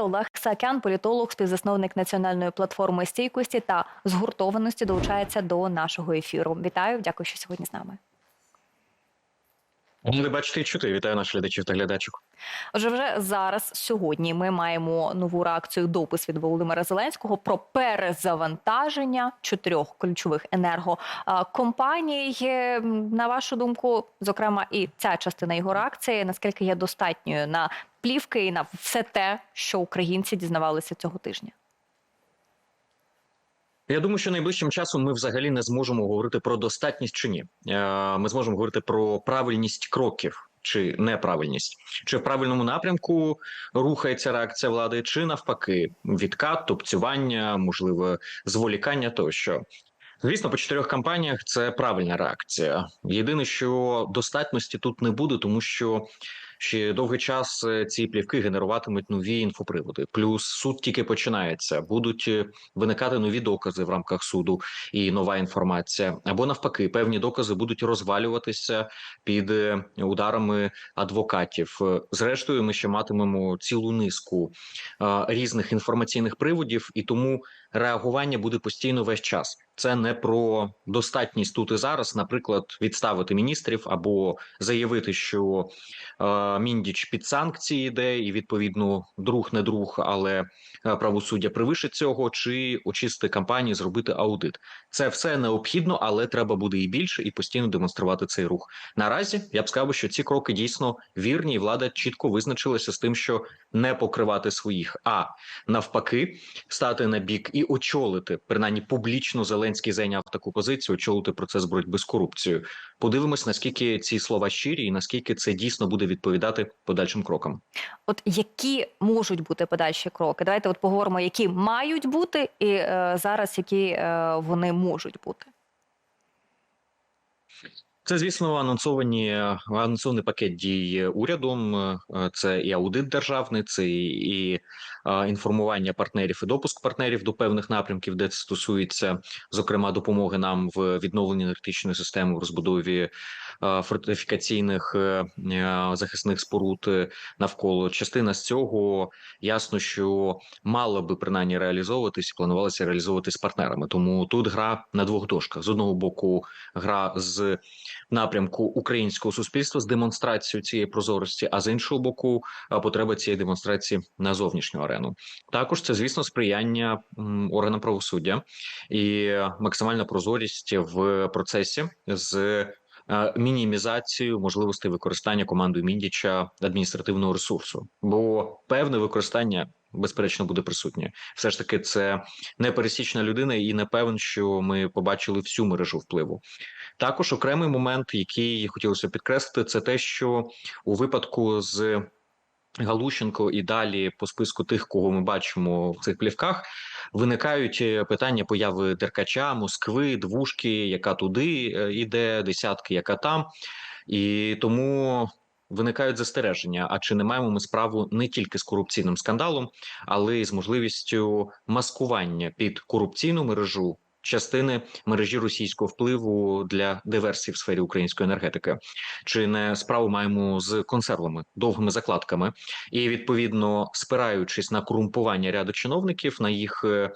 Олег Сакян, політолог, співзасновник національної платформи стійкості та згуртованості, долучається до нашого ефіру. Вітаю, дякую, що сьогодні з нами. Не бачити і чути. Вітаю наших глядачів та глядачок. Отже, вже зараз сьогодні ми маємо нову реакцію допис від Володимира Зеленського про перезавантаження чотирьох ключових енергокомпаній. На вашу думку, зокрема, і ця частина його реакції, наскільки є достатньою на плівки і на все те, що українці дізнавалися цього тижня. Я думаю, що найближчим часом ми взагалі не зможемо говорити про достатність чи ні. Е, Ми зможемо говорити про правильність кроків. Чи неправильність, чи в правильному напрямку рухається реакція влади, чи навпаки, відкат, топцювання, можливо, зволікання тощо. Звісно, по чотирьох кампаніях це правильна реакція. Єдине, що достатності тут не буде, тому що ще довгий час е, ці плівки генеруватимуть нові інфоприводи. Плюс суд тільки починається, будуть е, виникати нові докази в рамках суду і нова інформація. Або навпаки, певні докази будуть розвалюватися під е, ударами адвокатів. Зрештою, ми ще матимемо цілу низку різних інформаційних приводів, і тому реагування буде постійно весь час. Це не про достатність тут і зараз, наприклад, відставити міністрів або заявити, що е, міндіч під санкції йде, і відповідно друг не друг, але е, правосуддя превише цього, чи очистити кампанії, зробити аудит. Це все необхідно, але треба буде і більше, і постійно демонструвати цей рух. Наразі я б сказав, що ці кроки дійсно вірні, і влада чітко визначилася з тим, що не покривати своїх, а навпаки, стати на бік і очолити, принаймні публічно Зеленський зайняв таку позицію, очолити процес боротьби з корупцією. Подивимось, наскільки ці слова щирі, і наскільки це дійсно буде відповідати подальшим крокам. От які можуть бути подальші кроки? Давайте от поговоримо, які мають бути, і е, зараз які е, вони можуть бути. Це, звісно, анонсовані анонсований пакет дій урядом. Е, Це і аудит державний, це і е, інформування партнерів і допуск партнерів до певних напрямків, де це стосується, зокрема, допомоги нам в відновленні енергетичної системи в розбудові фортифікаційних е, е, захисних споруд е, навколо. Частина з цього ясно, що мало би принаймні реалізовуватись, планувалося реалізовуватись з партнерами. Тому тут гра на двох дошках: з одного боку, гра з напрямку українського суспільства з демонстрацією цієї прозорості, а з іншого боку, потреба цієї демонстрації на зовнішню арену. Також це, звісно, сприяння органам правосуддя і максимальна прозорість в процесі з. е, Мінімізацію можливостей використання командою Міндіча адміністративного ресурсу, бо певне використання безперечно буде присутнє. Все ж таки, це непересічна людина, і не певен, що ми побачили всю мережу впливу. Також окремий момент, який хотілося підкреслити, це те, що у випадку з Галущенко і далі по списку тих, кого ми бачимо в цих плівках, виникають е, питання появи Деркача, Москви, двушки, яка туди е, іде, десятки, яка там, і тому. Виникають застереження. А чи не маємо ми справу не тільки з корупційним скандалом, але й з можливістю маскування під корупційну мережу частини мережі російського впливу для диверсії в сфері української енергетики? Чи не справу маємо з консервами, довгими закладками, і відповідно спираючись на корумпування ряду чиновників, на їх е,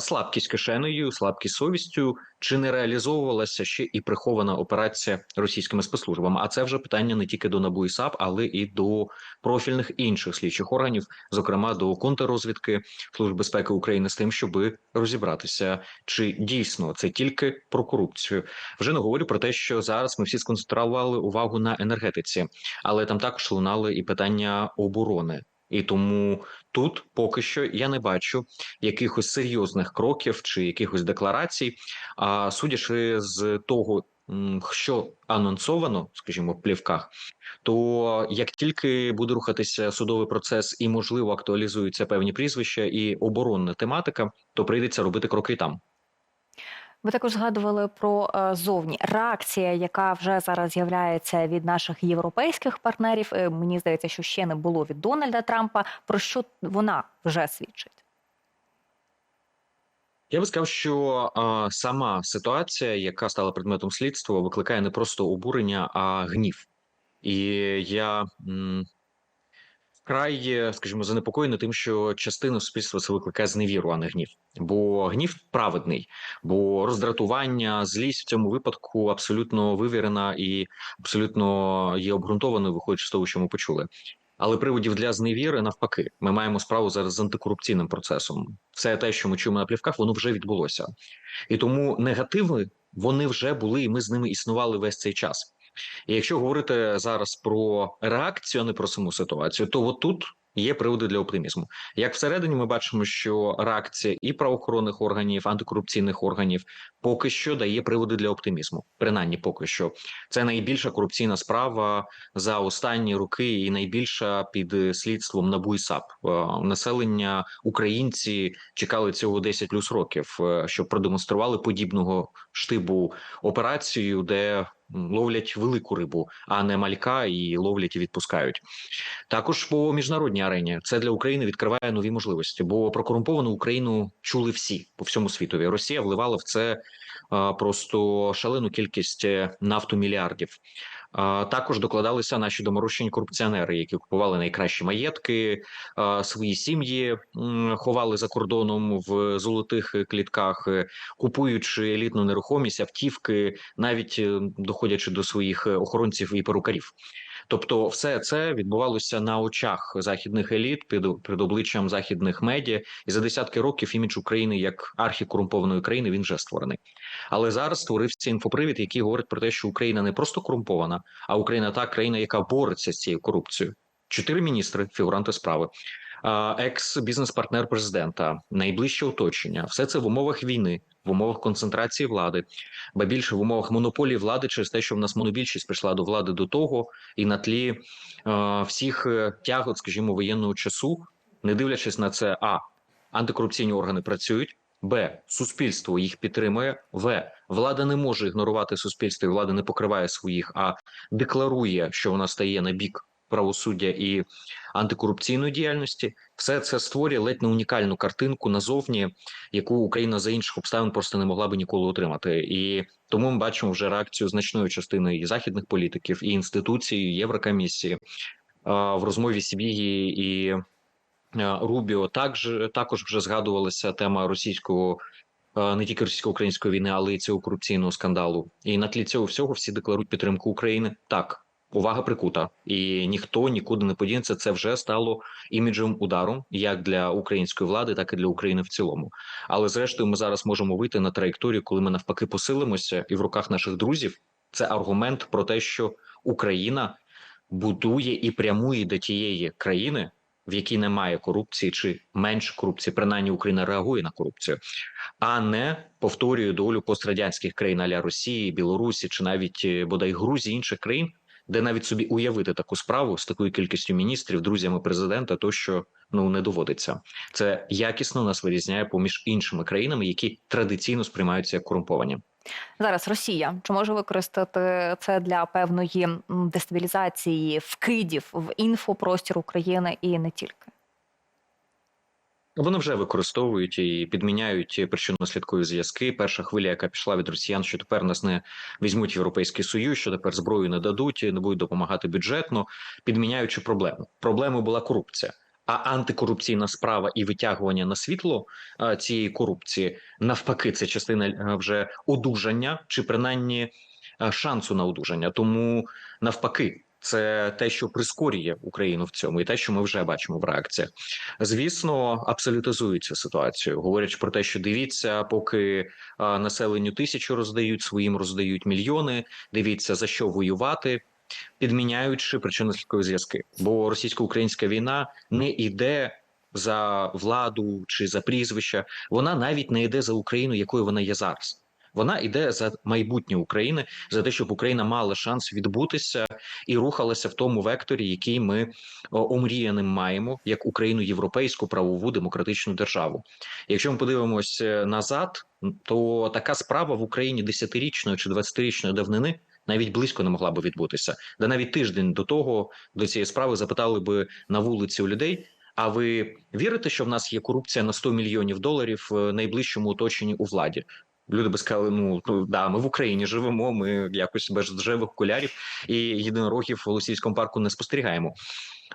слабкість кишенею, слабкість совістю, чи не реалізовувалася ще і прихована операція російськими спецслужбами? А це вже питання не тільки до НАБУ і САП, але і до профільних інших слідчих органів, зокрема до контррозвідки Служби безпеки України, з тим, щоб розібратися, чи дійсно це тільки про корупцію. Вже не говорю про те, що зараз ми всі сконцентрували увагу на енергетиці, але там також лунали і питання оборони. І тому тут поки що я не бачу якихось серйозних кроків чи якихось декларацій. А судячи з того, що анонсовано, скажімо, в плівках, то як тільки буде рухатися судовий процес і можливо актуалізуються певні прізвища і оборонна тематика, то прийдеться робити кроки там. Ви також згадували про е, зовні реакція, яка вже зараз з'являється від наших європейських партнерів. Е, Мені здається, що ще не було від Дональда Трампа. Про що вона вже свідчить? Я би сказав, що а, сама ситуація, яка стала предметом слідства, викликає не просто обурення, а гнів. І я м, вкрай, скажімо, занепокоєний тим, що частина суспільства це викликає зневіру, а не гнів. Бо гнів праведний, бо роздратування, злість в цьому випадку абсолютно вивірена і абсолютно є обґрунтованою, виходячи з того, що ми почули. Але приводів для зневіри навпаки, ми маємо справу зараз з антикорупційним процесом. Все те, що ми чуємо на плівках, воно вже відбулося, і тому негативи вони вже були, і ми з ними існували весь цей час. І якщо говорити зараз про реакцію, а не про саму ситуацію, то от тут є приводи для оптимізму. Як всередині ми бачимо, що реакція і правоохоронних органів, антикорупційних органів поки що дає приводи для оптимізму. Принаймні, поки що це найбільша корупційна справа за останні роки, і найбільша під слідством НАБУ і САП. Е, Населення українці чекали цього 10 плюс років, е, щоб продемонстрували подібного штибу операцію, де ловлять велику рибу, а не малька, і ловлять і відпускають. Також по міжнародній арені це для України відкриває нові можливості, бо про корумповану Україну чули всі по всьому світові. Росія вливала в це просто шалену кількість нафту нафтомільярдів. Також докладалися наші доморощені корупціонери, які купували найкращі маєтки, свої сім'ї ховали за кордоном в золотих клітках, е, купуючи елітну нерухомість, автівки, навіть е, доходячи до своїх е, охоронців і перукарів. Тобто, все це відбувалося на очах західних еліт під, під обличчям західних медіа, і за десятки років імідж України як архікорумпованої країни він вже створений. Але зараз створився інфопривід, який говорить про те, що Україна не просто корумпована, а Україна та країна, яка бореться з цією корупцією. Чотири міністри, фігуранти справи, екс-бізнес-партнер президента, найближче оточення, все це в умовах війни, в умовах концентрації влади, ба більше в умовах монополії влади через те, що в нас монобільшість прийшла до влади до того, і на тлі е, всіх е, тягот, скажімо, воєнного часу, не дивлячись на це, а антикорупційні органи працюють. Б. Суспільство їх підтримує. В. Влада не може ігнорувати суспільство, і влада не покриває своїх, а декларує, що вона стає на бік правосуддя і антикорупційної діяльності. Все це створює ледь не унікальну картинку назовні, яку Україна за інших обставин просто не могла би ніколи отримати. І тому ми бачимо вже реакцію значної частини і західних політиків, і інституцій, і Єврокомісії в розмові Сібігі і Рубіо. Також також вже згадувалася тема російського. Не тільки російсько-української війни, але й цього корупційного скандалу, і на тлі цього всього всі декларують підтримку України. Так, увага прикута, і ніхто нікуди не подінеться. Це вже стало іміджем ударом як для української влади, так і для України в цілому. Але зрештою, ми зараз можемо вийти на траєкторію, коли ми навпаки посилимося, і в руках наших друзів це аргумент про те, що Україна будує і прямує до тієї країни. В якій немає корупції чи менше корупції, принаймні Україна реагує на корупцію, а не повторює долю пострадянських країн аля Росії, Білорусі чи навіть е, бодай Грузії інших країн, де навіть собі уявити таку справу з такою кількістю міністрів, друзями президента, то що ну не доводиться. Це якісно нас вирізняє поміж іншими країнами, які традиційно сприймаються як корумповані. Зараз Росія чи може використати це для певної дестабілізації вкидів в інфопростір України і не тільки? Вони вже використовують і підміняють причинно-слідкові зв'язки. Перша хвиля, яка пішла від росіян, що тепер нас не візьмуть в європейський союз, що тепер зброю не дадуть, не будуть допомагати бюджетно, підміняючи проблему. Проблемою була корупція. А антикорупційна справа і витягування на світло а, цієї корупції навпаки, це частина а, вже одужання чи принаймні а, шансу на одужання. Тому навпаки, це те, що прискорює Україну в цьому, і те, що ми вже бачимо в реакціях. Звісно, абсолютизують ситуацію, говорячи про те, що дивіться, поки населенню тисячу роздають, своїм роздають мільйони. Дивіться за що воювати. Підміняючи причинно-слідкові зв'язки, бо російсько-українська війна не йде за владу чи за прізвища, вона навіть не йде за Україну, якою вона є зараз. Вона йде за майбутнє України, за те, щоб Україна мала шанс відбутися і рухалася в тому векторі, який ми омріяним маємо, як Україну європейську правову демократичну державу. Якщо ми подивимося назад, то така справа в Україні десятирічної чи двадцятирічної давнини навіть близько не могла би відбутися. Де навіть тиждень до того до цієї справи запитали би на вулиці у людей. А ви вірите, що в нас є корупція на 100 мільйонів доларів в найближчому оточенні у владі? Люди би сказали, ну ну да, ми в Україні живемо. Ми якось без живих окулярів і єдинорогів в Голосіївському парку не спостерігаємо.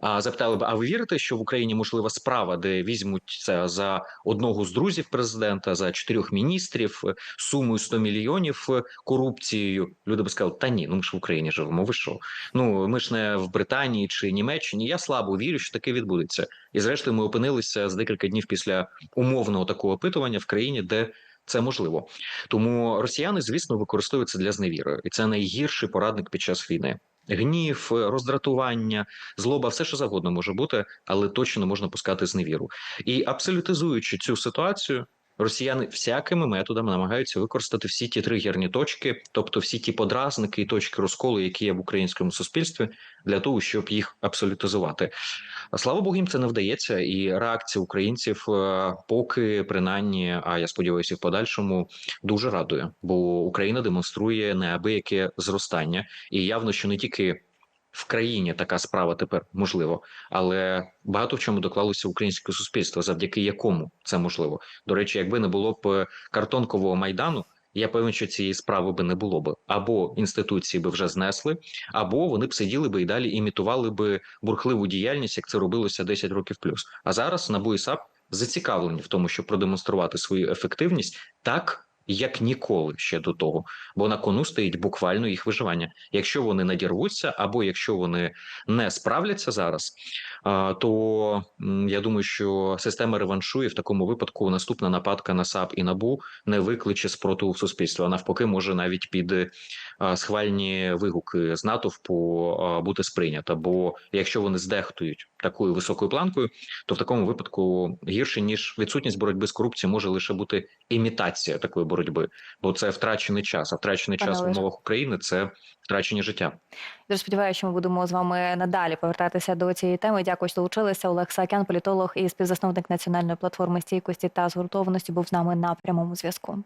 А запитали б, а ви вірите, що в Україні можлива справа, де візьмуть це за одного з друзів президента, за чотирьох міністрів сумою 100 мільйонів е, корупцією? Люди б сказали, та ні, ну ми ж в Україні живемо. Ви що? Ну ми ж не в Британії чи Німеччині. Я слабо вірю, що таке відбудеться. І зрештою, ми опинилися з декілька днів після умовного такого опитування в країні, де це можливо. Тому росіяни, звісно, використовуються для зневіри, і це найгірший порадник під час війни. Гнів, роздратування, злоба, все що завгодно може бути, але точно можна пускати зневіру. І абсолютизуючи цю ситуацію, росіяни всякими методами намагаються використати всі ті тригерні точки, тобто всі ті подразники і точки розколу, які є в українському суспільстві, для того, щоб їх абсолютизувати. Слава Богу, їм це не вдається, і реакція українців е, поки принаймні, а я сподіваюся, в подальшому дуже радує, бо Україна демонструє неабияке зростання, і явно, що не тільки в країні така справа тепер можливо, але багато в чому доклалося українське суспільство, завдяки якому це можливо. До речі, якби не було б е, картонкового майдану. Я певен, що цієї справи би не було б або інституції би вже знесли, або вони б сиділи би і далі імітували би бурхливу діяльність, як це робилося 10 років плюс. А зараз НАБУ і САП зацікавлені в тому, щоб продемонструвати свою ефективність так. Як ніколи ще до того, бо на кону стоїть буквально їх виживання. Якщо вони надірвуться, або якщо вони не справляться зараз, то я думаю, що система реваншує в такому випадку наступна нападка на САП і НАБУ не викличе спротиву в суспільстві, а навпаки, може навіть під схвальні вигуки з натовпу бути сприйнята. Бо якщо вони здехтують такою високою планкою, то в такому випадку гірше ніж відсутність боротьби з корупцією може лише бути імітація такої боротьби, бо це втрачений час. А втрачений Пане час в умовах України це втрачені життя. Дуже сподіваюся, що ми будемо з вами надалі повертатися до цієї теми. Дякую, що долучилися. Олег Саакян, політолог і співзасновник національної платформи стійкості та згуртованості, був з нами на прямому зв'язку.